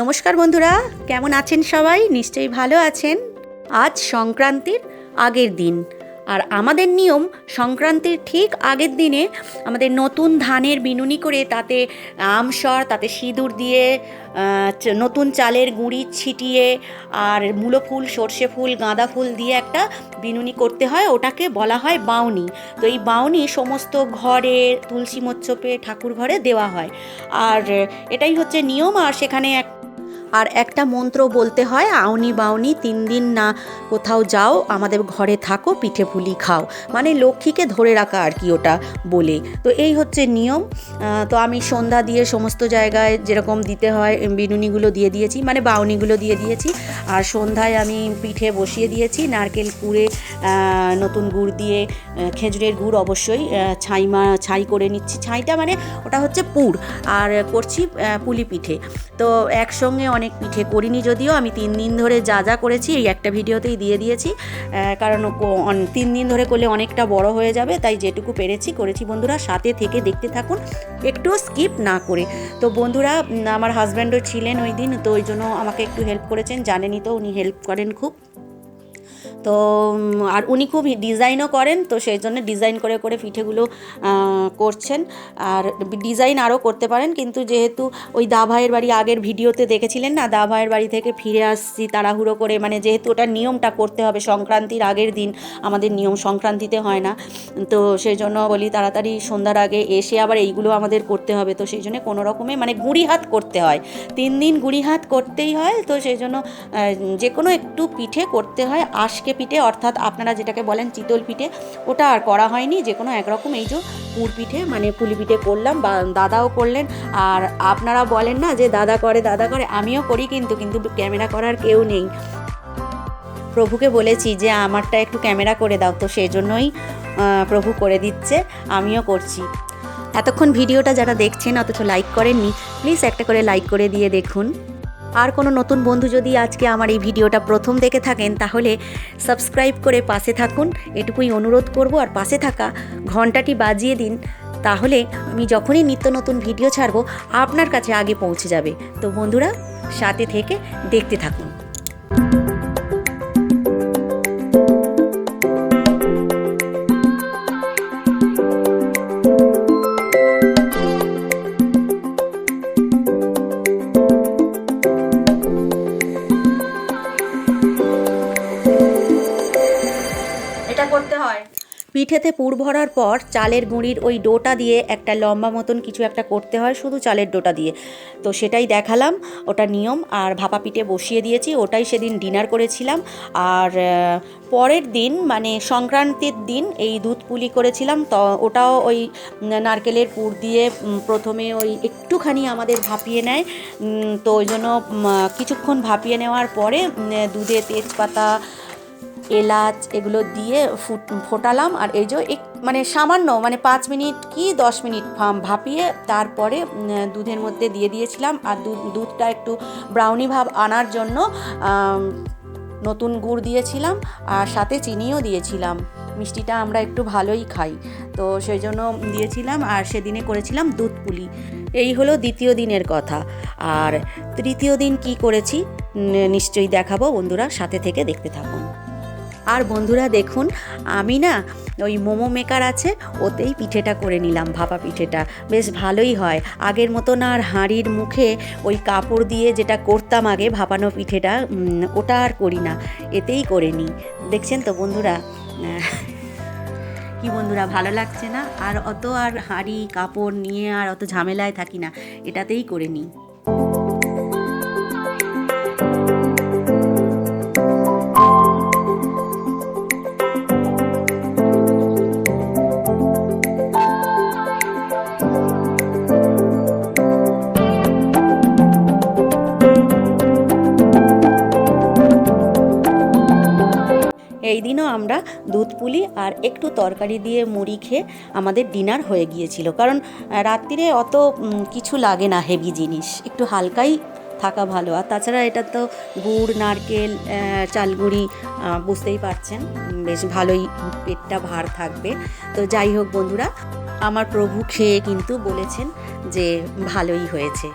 নমস্কার বন্ধুরা, কেমন আছেন সবাই? নিশ্চয়ই ভালো আছেন। আজ সংক্রান্তির আগের দিন। আর আমাদের নিয়ম, সংক্রান্তির ঠিক আগের দিনে আমাদের নতুন ধানের বিনুনি করে তাতে আমসর তাতে সিঁদুর দিয়ে নতুন চালের গুঁড়ি ছিটিয়ে আর মূলো ফুল, সর্ষে ফুল, গাঁদা ফুল দিয়ে একটা বিনুনি করতে হয়। ওটাকে বলা হয় বাউনি। তো এই বাউনি সমস্ত ঘরে তুলসী মচ্ছপে ঠাকুর ঘরে দেওয়া হয়। আর এটাই হচ্ছে নিয়ম। আর সেখানে এক আর একটা মন্ত্র বলতে হয় আউনি বাউনি তিন দিন না কোথাও যাও আমাদের ঘরে থাকো পিঠে পুলি খাও। মানে লক্ষ্মীকে ধরে রাখা আর কি ওটা বলে। তো এই হচ্ছে নিয়ম। তো আমি সন্ধ্যা দিয়ে সমস্ত জায়গায় যেরকম দিতে হয় বিনুনিগুলো দিয়ে দিয়েছি মানে বাউনিগুলো দিয়ে দিয়েছি। আর সন্ধ্যায় আমি পিঠে বসিয়ে দিয়েছি নারকেল কুড়ে নতুন গুড় দিয়ে খেজুরের গুড় অবশ্যই আহ, ছাই করে নিচ্ছি। ছাইটা মানে ওটা হচ্ছে পুর। আর করছি পুলি পিঠে। তো একসঙ্গে অনেক পিঠে করিনি যদিও, আমি তিন দিন ধরে যা যা করেছি এই একটা ভিডিওতেই দিয়ে দিয়েছি। কারণ তিন দিন ধরে করলে অনেকটা বড় হয়ে যাবে, তাই যেটুকু পেরেছি করেছি। বন্ধুরা, সাথে থেকে দেখতে থাকুন, একটুও স্কিপ না করে। তো বন্ধুরা আমার হাজব্যান্ডও ছিলেন ওই দিন, তো ওই জন্য আমাকে একটু হেল্প করেছেন। জানেনই তো উনি হেল্প করেন খুব। তো আর উনি খুব ডিজাইনও করেন, তো সেই জন্য ডিজাইন করে করে পিঠেগুলো করছেন। আর ডিজাইন আরও করতে পারেন, কিন্তু যেহেতু ওই দা ভাইয়ের বাড়ি আগের ভিডিওতে দেখেছিলেন না, দা ভাইয়ের বাড়ি থেকে ফিরে আসছি তাড়াহুড়ো করে মানে যেহেতু ওটা নিয়মটা করতে হবে, সংক্রান্তির আগের দিন আমাদের নিয়ম সংক্রান্তিতে হয় না। তো সেই জন্য বলি তাড়াতাড়ি সন্ধ্যার আগে এসে আবার এইগুলো আমাদের করতে হবে, তো সেই জন্য কোনো রকমে মানে গুড়ি হাত করতে হয়। তিন দিন গুড়ি হাত করতেই হয়, তো সেই জন্য যে কোনো একটু পিঠে করতে হয়, আশকে পিঠে, অর্থাৎ আপনারা যেটাকে বলেন চিতল পিঠে, ওটা আর করা হয়নি। যে কোনো একরকম এই যে পুর পিঠে মানে পুলি পিঠে করলাম, বা দাদাও করলেন। আর আপনারা বলেন না যে দাদা করে দাদা করে, আমিও করি কিন্তু কিন্তু ক্যামেরা করার কেউ নেই। প্রভুকে বলেছি যে আমারটা একটু ক্যামেরা করে দাও, তো সেই জন্যই প্রভু করে দিচ্ছে, আমিও করছি। এতক্ষণ ভিডিওটা যারা দেখছেন, অথচ লাইক করেননি প্লিজ একটা করে লাইক করে দিয়ে দেখুন। আর কোনো নতুন বন্ধু যদি আজকে আমার এই ভিডিওটা প্রথম দেখে থাকেন, তাহলে সাবস্ক্রাইব করে পাশে থাকুন। এটুকুই অনুরোধ করব, আর পাশে থাকা ঘন্টাটি বাজিয়ে দিন, তাহলে আমি যখনই নিত্য নতুন ভিডিও ছাড়বো, আপনার কাছে আগে পৌঁছে যাবে। তো বন্ধুরা, সাথে থেকে দেখতে থাকুন। পিঠেতে পুর ভরার পর চালের গুঁড়ির ওই ডোটা দিয়ে একটা লম্বা মতন কিছু একটা করতে হয় শুধু চালের ডোটা দিয়ে। তো সেটাই দেখালাম, ওটা নিয়ম আর ভাপা পিঠে বসিয়ে দিয়েছি, ওটাই সেদিন ডিনার করেছিলাম। আর পরের দিন মানে সংক্রান্তির দিন এই দুধ পুলি করেছিলাম, তো ওটাও ওই নারকেলের পুর দিয়ে প্রথমে ওই একটুখানি আমাদের ভাপিয়ে নেয়। তো ওই জন্য কিছুক্ষণ ভাপিয়ে নেওয়ার পরে দুধে তেজপাতা এলাচ এগুলো দিয়ে ফুট, ফোটালাম। আর এই যে এক মানে সামান্য মানে পাঁচ মিনিট কি দশ মিনিট ভাপিয়ে তারপরে দুধের মধ্যে দিয়ে দিয়েছিলাম। আর দুধ, দুধটা একটু ব্রাউনি ভাব আনার জন্য নতুন গুড় দিয়েছিলাম। আর সাথে চিনিও দিয়েছিলাম। মিষ্টিটা আমরা একটু ভালোই খাই। তো সেই জন্য দিয়েছিলাম। আর সেদিনে করেছিলাম দুধ পুলি এই হলো দ্বিতীয় দিনের কথা। আর তৃতীয় দিন কি করেছি? নিশ্চয়ই দেখাবো বন্ধুরা। সাথে থেকে দেখতে থাকুন। আর বন্ধুরা দেখুন, আমি না ওই মোমো মেকার আছে, ওতেই পিঠেটা করে নিলাম, ভাপা পিঠেটা। বেশ ভালোই হয়। আগের মতন আর হাঁড়ির মুখে ওই কাপড় দিয়ে যেটা করতাম আগে, ভাপানো পিঠেটা ওটা আর করি না। এতেই করে নিই। দেখছেন তো বন্ধুরা? কি বন্ধুরা, ভালো লাগছে না? আর অত আর হাঁড়ি, কাপড় নিয়ে আর অত ঝামেলায় থাকি না। এটাতেই করে নিই। দুধ পুলি আর একটু তরকারি দিয়ে মুড়ি খেয়ে আমাদের ডিনার হয়ে গিয়েছিল। কারণ রাত্রিরে অত কিছু লাগে না হেভি জিনিস। একটু হালকাই থাকা ভালো। আর তাছাড়া এটা তো গুড়, নারকেল চালগুড়ি বুঝতেই পারছেন বেশ ভালোই পেটটা ভার থাকবে। তো যাই হোক বন্ধুরা, আমার প্রভু খেয়ে কিন্তু বলেছেন যে ভালোই হয়েছে।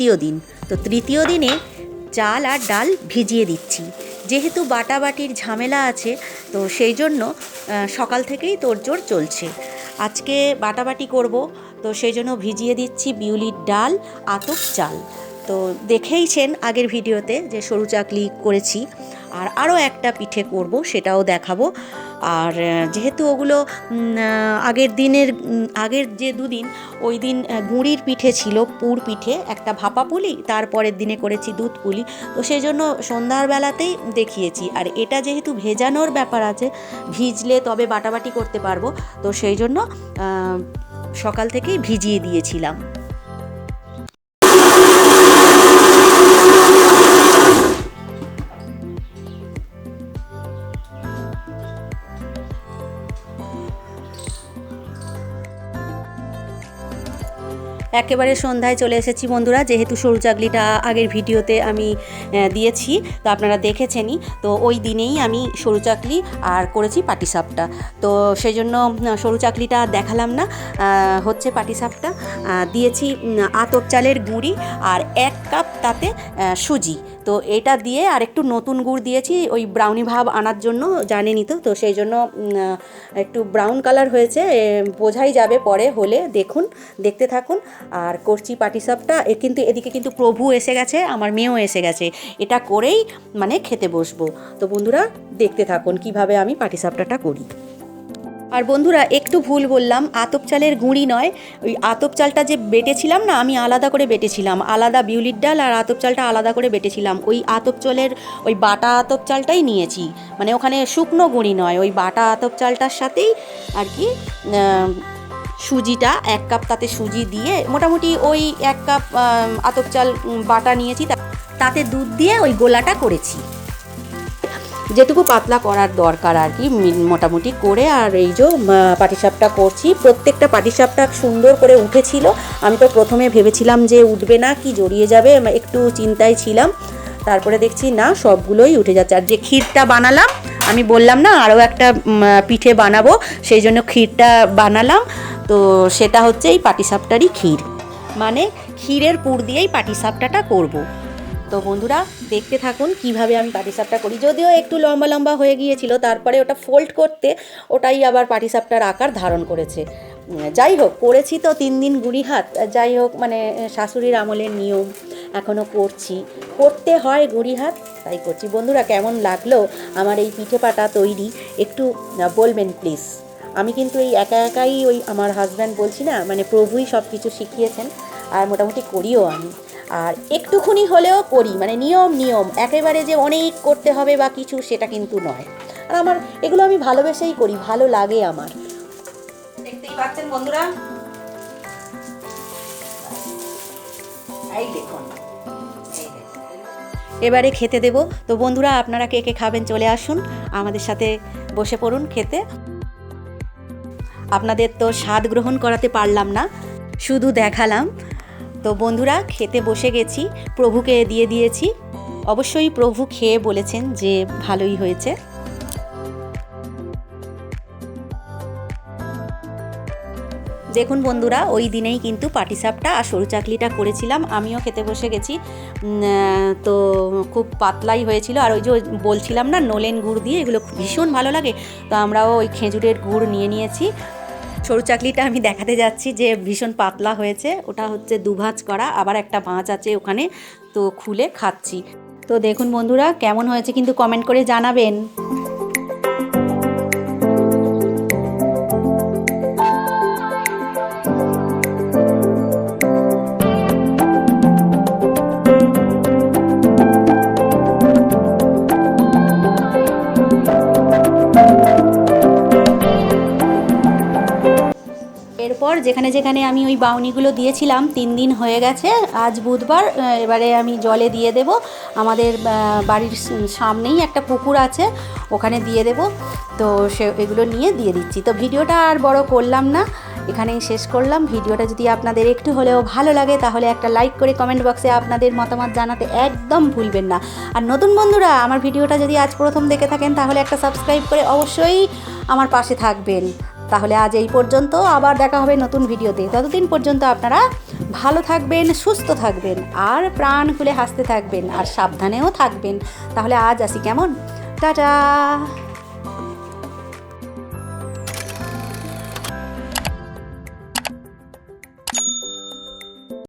তৃতীয় দিন। তো তৃতীয় দিনে চাল আর ডাল ভিজিয়ে দিচ্ছি। যেহেতু বাটাবাটির ঝামেলা আছে, তো সেই জন্য সকাল থেকেই তোড়জোড় চলছে। আজকে বাটাবাটি করব, তো সেই জন্য ভিজিয়ে দিচ্ছি বিউলির ডাল, আতপ চাল। তো দেখেইছেন আগের ভিডিওতে যে সরু চাকলি করেছি, আর আরও একটা পিঠে করব, সেটাও দেখাবো। আর যেহেতু ওগুলো আগের দিনের আগের যে দুদিন, ওই দিন গুঁড়ির পিঠে ছিল পুর পিঠে, একটা ভাপা পুলি, তারপরের দিনে করেছি দুধ পুলি। তো সেই জন্য সন্ধ্যার বেলাতেই দেখিয়েছি। আর এটা যেহেতু ভেজানোর ব্যাপার আছে, ভিজলে তবে বাটাবাটি করতে পারব। তো সেই জন্য সকাল থেকেই ভিজিয়ে দিয়েছিলাম। একেবারে সন্ধ্যায় চলে এসেছি বন্ধুরা, যেহেতু সরু চাকলিটা আগের ভিডিওতে আমি দিয়েছি, তো আপনারা দেখেছেনই। তো ওই দিনেই আমি সরু চাকলি আর করেছি পাটিসাপটা। তো সেই জন্য সরু চাকলিটা দেখালাম না হচ্ছে পাটিসাপটা। দিয়েছি আতপ চালের গুঁড়ি আর এক কাপ তাতে সুজি। তো এটা দিয়ে আর একটু নতুন গুড় দিয়েছি, ওই ব্রাউনি ভাব আনার জন্য, জানেনই তো তো সেই জন্য একটু ব্রাউন কালার হয়েছে বোঝাই যাবে পরে, হলে দেখুন, দেখতে থাকুন। আর করছি পাটিসাপটা এ কিন্তু এদিকে কিন্তু প্রভু এসে গেছে, আমার মেয়েও এসে গেছে। এটা করেই মানে খেতে বসবো। তো বন্ধুরা, দেখতে থাকুন কীভাবে আমি পাটিসাপটাটা করি। আর বন্ধুরা, একটু ভুল বললাম, আতপ চালের গুঁড়ি নয়, ওই আতপ চালটা যে বেটেছিলাম না, আমি আলাদা করে বেটেছিলাম। আলাদা বিউলির ডাল আর আতপ চালটা আলাদা করে বেটেছিলাম। ওই আতপ চালের, ওই বাটা আতপ চালটাই নিয়েছি। মানে ওখানে শুকনো গুঁড়ি নয়, ওই বাটা আতপ চালটার সাথেই আর কি সুজিটা এক কাপ তাতে সুজি দিয়ে মোটামুটি ওই এক কাপ আতপ চাল বাটা নিয়েছি তাতে দুধ দিয়ে ওই গোলাটা করেছি। যেটুকু পাতলা করার দরকার আর কি মোটামুটি করে আর এই যে পাটিসাপটা করছি। প্রত্যেকটা পাটিসাপটা সুন্দর করে উঠেছিল। আমি তো প্রথমে ভেবেছিলাম যে উঠবে না, কি জড়িয়ে যাবে, একটু চিন্তায় ছিলাম। তারপরে দেখছি না, সবগুলোই উঠে যাচ্ছে। আর যে ক্ষীরটা বানালাম আমি বললাম না, আরও একটা পিঠে বানাবো, সেই জন্য ক্ষীরটা বানালাম। তো সেটা হচ্ছে এই পাটিসাপটারই ক্ষীর। মানে ক্ষীরের পুর দিয়েই পাটিসাপটাটা করব। তো বন্ধুরা, দেখতে থাকুন কীভাবে আমি পাটিসাপটা করি। যদিও একটু লম্বা লম্বা হয়ে গিয়েছিল, তারপরে ওটা ফোল্ড করতে ওটাই আবার পাটিসাপটার আকার ধারণ করেছে। যাই হোক, করেছি তো তিন দিন গুড়ি হাত। যাই হোক মানে শাশুড়ির আমলের নিয়ম। এখনও করছি। করতে হয় গুড়ি হাত, তাই করছি। বন্ধুরা, কেমন লাগল আমার এই পিঠে পাটা তৈরি? একটু বলবেন প্লিজ আমি কিন্তু এই একা একাই ওই আমার হাজব্যান্ড বলছি না মানে প্রভুই সব কিছু শিখিয়েছেন, আর মোটামুটি করিও আমি। আর একটুখানি হলেও করি মানে নিয়ম নিয়ম। একেবারে যে অনেক করতে হবে বা কিছু, সেটা কিন্তু নয়। আর আমার এগুলো আমি ভালোবেসেই করি, ভালো লাগে আমার। দেখতেই পাচ্ছেন বন্ধুরা? এই দেখুন। এবারে খেতে দেব। তো বন্ধুরা, আপনারা কে কে খাবেন চলে আসুন। আমাদের সাথে বসে পড়ুন খেতে। আপনাদের তো স্বাদ গ্রহণ করাতে পারলাম না, শুধু দেখালাম। তো বন্ধুরা, খেতে বসে গেছি, প্রভুকে দিয়ে দিয়েছি। অবশ্যই প্রভু খেয়ে বলেছেন যে ভালোই হয়েছে। দেখুন বন্ধুরা, ওই দিনেই কিন্তু পাটিসাপটা আর সরু চাকলিটা করেছিলাম। আমিও খেতে বসে গেছি। তো খুব পাতলাই হয়েছিল। আর ওই যে বলছিলাম না, নলেন গুড় দিয়ে, এগুলো ভীষণ ভালো লাগে। তো আমরাও ওই খেজুরের গুড় নিয়ে নিয়েছি। সরু চাকলিটা আমি দেখাতে যাচ্ছি যে ভীষণ পাতলা হয়েছে। ওটা হচ্ছে দুভাজ করা, আবার একটা ভাঁজ আছে ওখানে, তো খুলে খাচ্ছি। তো দেখুন বন্ধুরা, কেমন হয়েছে কিন্তু কমেন্ট করে জানাবেন। যেখানে যেখানে আমি ওই বাউনিগুলো দিয়েছিলাম, তিন দিন হয়ে গেছে। আজ বুধবার এবারে আমি জলে দিয়ে দেব। আমাদের বাড়ির সামনেই একটা পুকুর আছে, ওখানে দিয়ে দেব। তো সে, এগুলো নিয়ে দিয়ে দিচ্ছি। তো ভিডিওটা আর বড় করলাম না, এখানেই শেষ করলাম। ভিডিওটা যদি আপনাদের একটু হলেও ভালো লাগে, তাহলে একটা লাইক করে কমেন্ট বক্সে আপনাদের মতামত জানাতে একদম ভুলবেন না। আর নতুন বন্ধুরা, আমার ভিডিওটা যদি আজ প্রথম দেখে থাকেন, তাহলে একটা সাবস্ক্রাইব করে অবশ্যই আমার পাশে থাকবেন। তাহলে আজ এই পর্যন্ত, আবার দেখা হবে নতুন ভিডিওতে। ততদিন পর্যন্ত আপনারা ভালো থাকবেন, সুস্থ থাকবেন, আর প্রাণ খুলে হাসতে থাকবেন, আর সাবধানেও থাকবেন। তাহলে আজ আসি কেমন? টাটা!